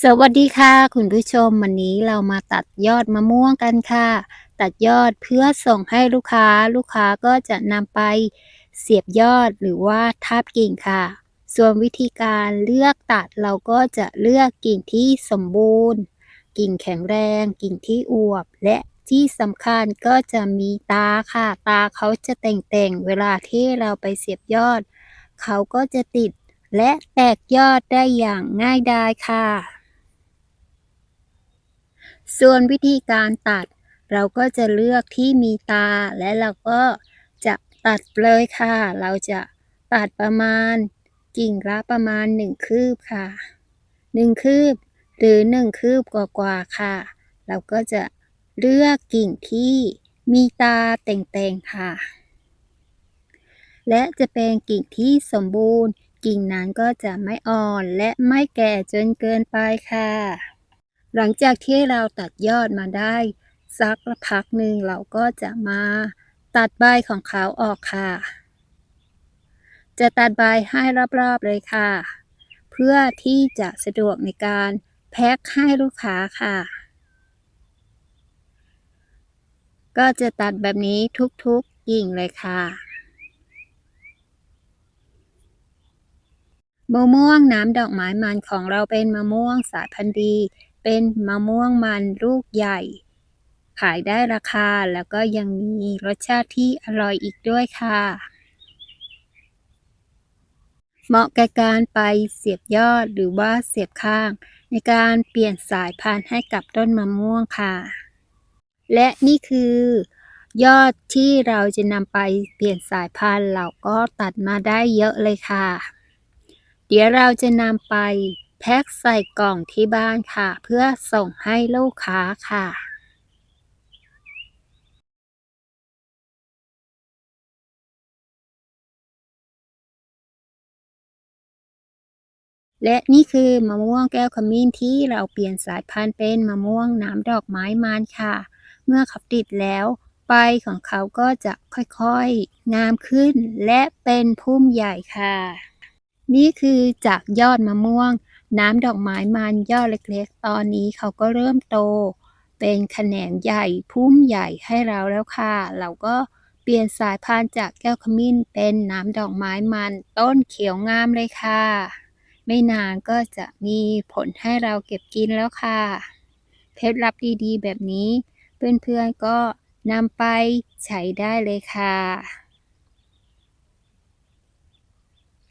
สวัสดีค่ะ คุณผู้ชมวันนี้เรามาตัดยอดมะม่วงกันค่ะ ตัดยอดเพื่อส่งให้ลูกค้าลูกค้าก็จะนำไปเสียบยอดหรือว่าทาบกิ่งค่ะ ส่วนวิธีการเลือกตัดเราก็จะเลือกกิ่งที่สมบูรณ์ กิ่งแข็งแรง กิ่งที่อวบ และที่สำคัญก็จะมีตาค่ะ ตาเขาจะแต่งๆเวลาที่เราไปเสียบยอด เขาก็จะติดและแตกยอดได้อย่างง่ายดายค่ะ ส่วนวิธีการตัด เราก็จะเลือกที่มีตา และเราก็จะตัดเลยค่ะ เราจะตัดประมาณกิ่งละประมาณหนึ่งคืบค่ะหนึ่งคืบ หรือหนึ่งคืบกว่าๆค่ะ เราก็จะเลือกกิ่งที่มีตาแต่งๆค่ะ และจะเป็นกิ่งที่สมบูรณ์ กิ่งนั้นก็จะไม่อ่อนและไม่แก่จนเกินไปค่ะ หลังจากที่เราตัดยอดมาได้สักพักหนึ่งเราก็จะมาตัดใบของเขาออกค่ะ จะตัดใบให้รอบๆเลยค่ะ เพื่อที่จะสะดวกในการแพ็คให้ลูกค้าค่ะ ก็จะตัดแบบนี้ทุกๆกิ่งเลยค่ะมะม่วงน้ำดอกไม้มันของเราเป็นมะม่วงสายพันธุ์ดี เป็นมะม่วงมันลูกใหญ่ ขายได้ราคาแล้วก็ยังมีรสชาติที่อร่อยอีกด้วยค่ะ เหมาะแกับการไปเสียบยอดหรือว่าเสียบข้าง ในการเปลี่ยนสายพันธุ์ให้กับต้นมะม่วงค่ะ และนี่คือยอดที่เราจะนำไปเปลี่ยนสายพันธุ์เราก็ตัดมาได้เยอะเลยค่ะ เดี๋ยวเราจะนำไป แพ็คใส่กล่องที่บ้านค่ะ เพื่อส่งให้ลูกค้าค่ะและนี่คือมะม่วงแก้วขมิ้นที่เราเปลี่ยนสายพันธุ์เป็นมะม่วงน้ำดอกไม้มันค่ะ เมื่อเขาติดแล้ว ใบของเขาก็จะค่อยๆ งามขึ้น และเป็นพุ่มใหญ่ค่ะ นี่คือจากยอดมะม่วง น้ำดอกไม้มันยอดเล็กๆ ตอนนี้เขาก็เริ่มโต เป็นแขนงใหญ่พุ่มใหญ่ให้เราแล้วค่ะ เราก็เปลี่ยนสายพันจากแก้วขมิ้นเป็นน้ำดอกไม้มันต้นเขียวงามเลยค่ะ ไม่นานก็จะมีผลให้เราเก็บกินแล้วค่ะ เคล็ดลับดีๆ แบบนี้ เพื่อนๆก็นำไปใช้ได้เลยค่ะ